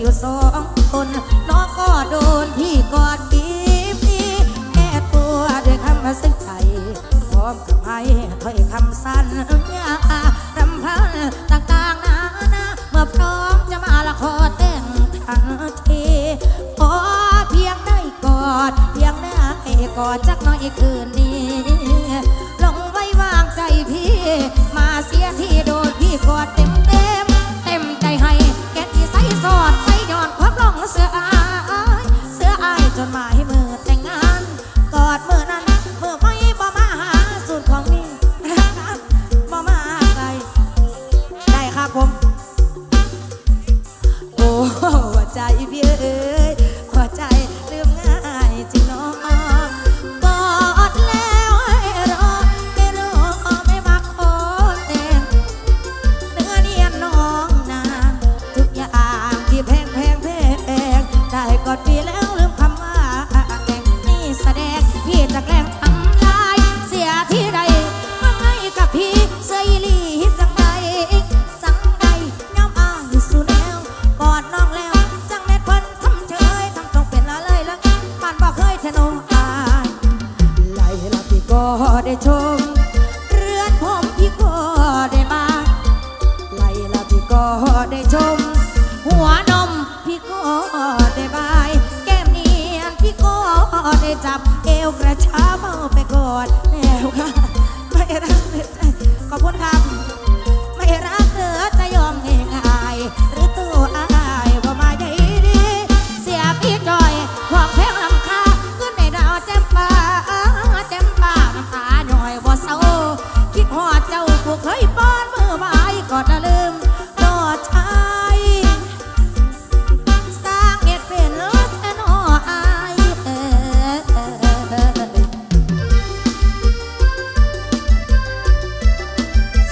อยู่สองคน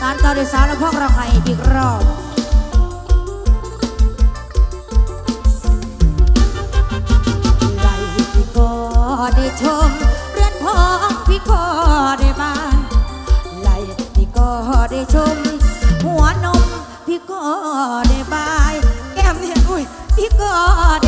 านต่อด้วยสาวและพวกเราให้อีกรอบไหลพี่ก็ได้ชม เรือนพ่อพี่ก็ได้บ้านไหลพี่ก็ได้ชม หัวนมพี่ก็ได้บาย แก้มเนี่ยอุ้ยพี่ก็ได้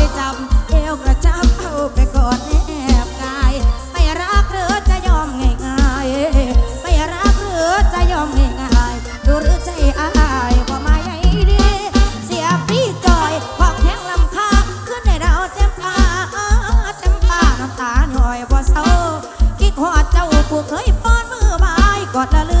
ผู้เคยฟ้อนมือบายกอดละลือ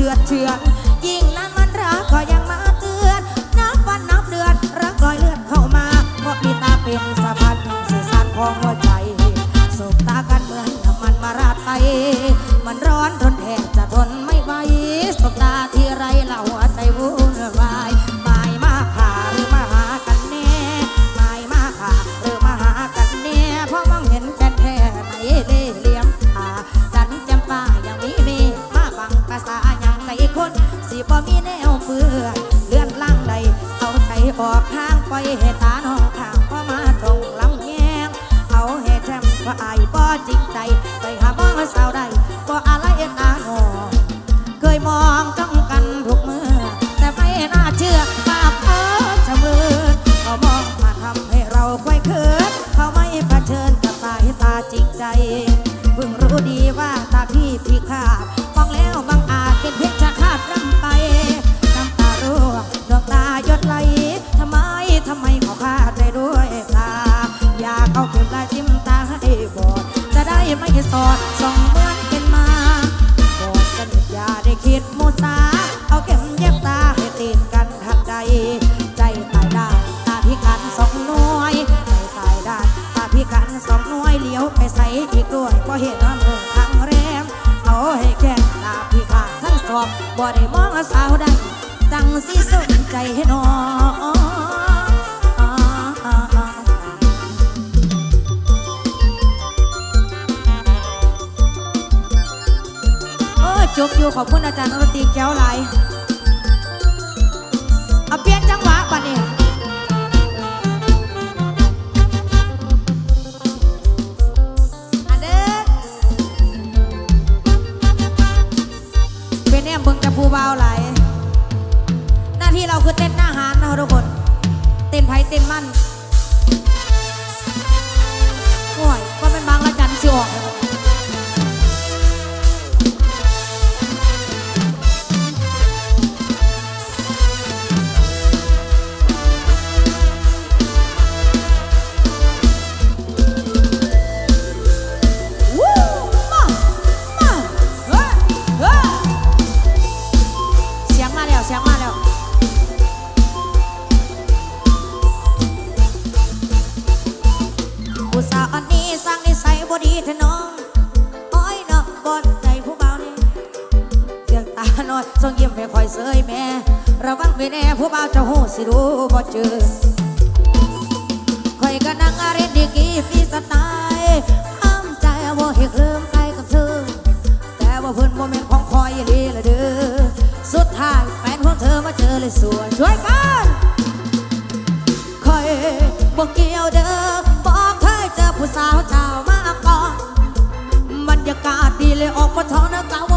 เชือเชือ เฮ็ดนอจบอยู่ขอบคุณอาจารย์นรตีแก้วไหล ฟรีสไตล์ามใจว่าเฮกลืมไปกับเธอ แต่ว่าเพื่อนโมเมนต์ของคอยอย่าลีละเด้อ สุดท้ายแฟนของเธอมาเจอเลยส่วนช่วยกันคอยบอกเกี่ยวเด้อบอกเคยเจอผู้สาวเจ้ามาก่อนบรรยากาศดีเลยออกมาท้องนะเต้า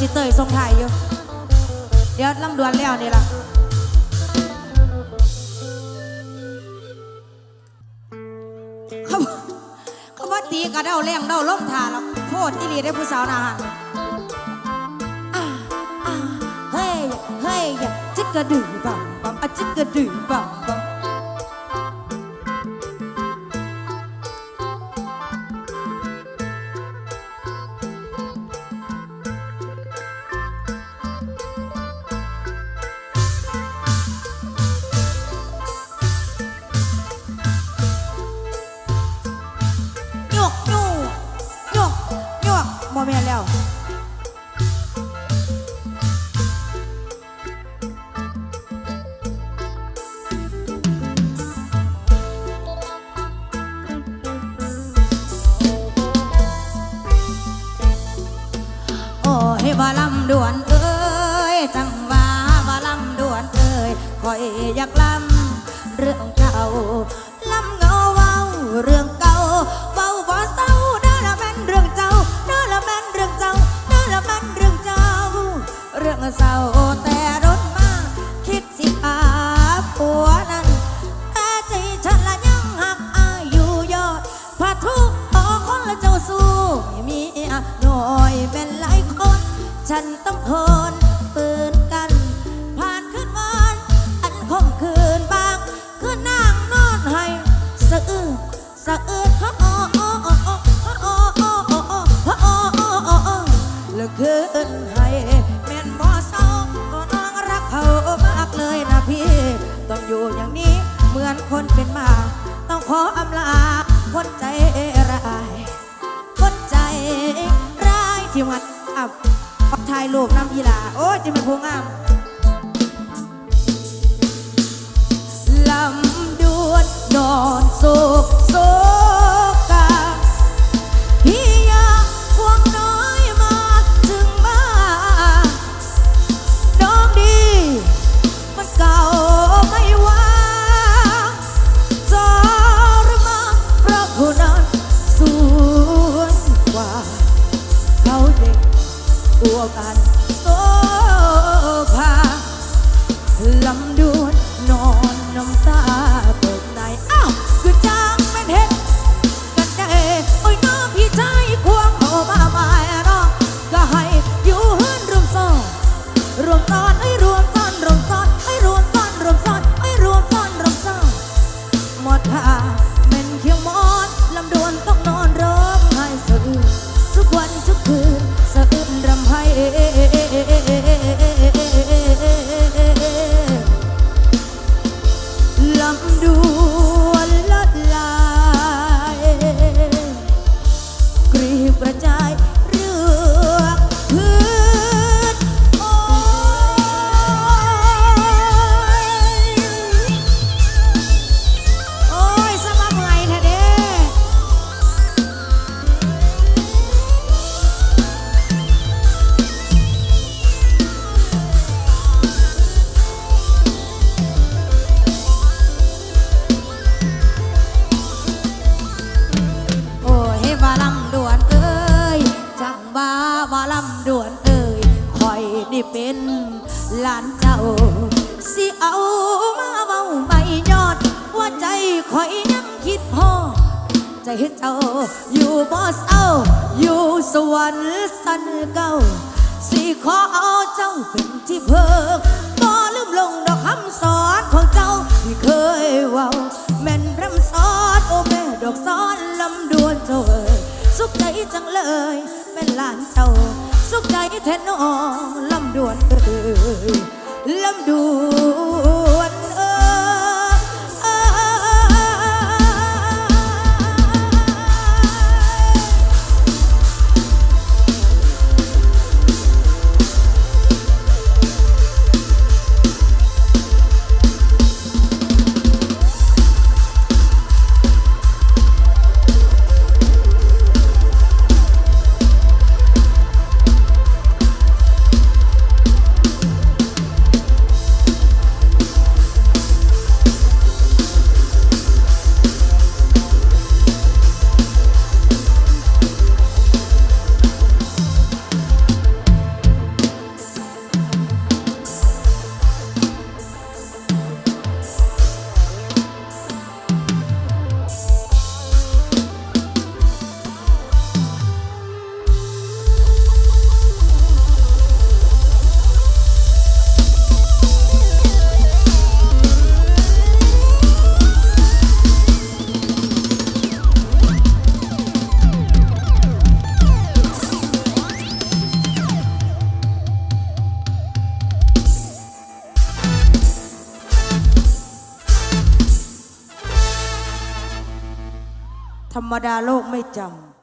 สิเตยทรงไทายอยู่ เดี๋ยวลำดวนแล้วนี่ล่ะเขาเขาว่าตีกระเด้าแรงเด้าล้มทาแล้วโคตรอีหลีได้ผู้สาวนาหันอ่าอ่าเฮ้ย เฮ้ยจิกกระดือบังบังอะจิกกระดือบังบัง กโหน่อยเป็นหลายคน ฉันต้องทนปืนกัน ผ่านคืนวันอันคมคืนบาง คืนนางนอนให้สะอื้นสะอื้นฮะโอโอโอโอฮะโอโอโอโอฮะโอโอโอโอเหลือเกินให้แม่นบ่เศร้าก็น้องรักเขามากเลยนะพี่ ต้องอยู่อย่างนี้เหมือนคนเป็นหมา ต้องขออำลา ถ่ายรูปน้ำยีลาโอ้ยจะเป็นพวงงามลำดวนนอนโซ วรรค์สันเก่า สิขอเอาเจ้าเป็นที่เพิงบ่ลืมลงดอกคำสอนของเจ้าที่เคยเว้าแม่นพร่ำสอนโอแม่ดอกซ้อนลำดวนเจ้าเอ่ยสุขใจจังเลยแม่นหลานเจ้า สุขใจแท้น้องลำดวนเอ่ยลำดวน รมดาโลกไม่จำ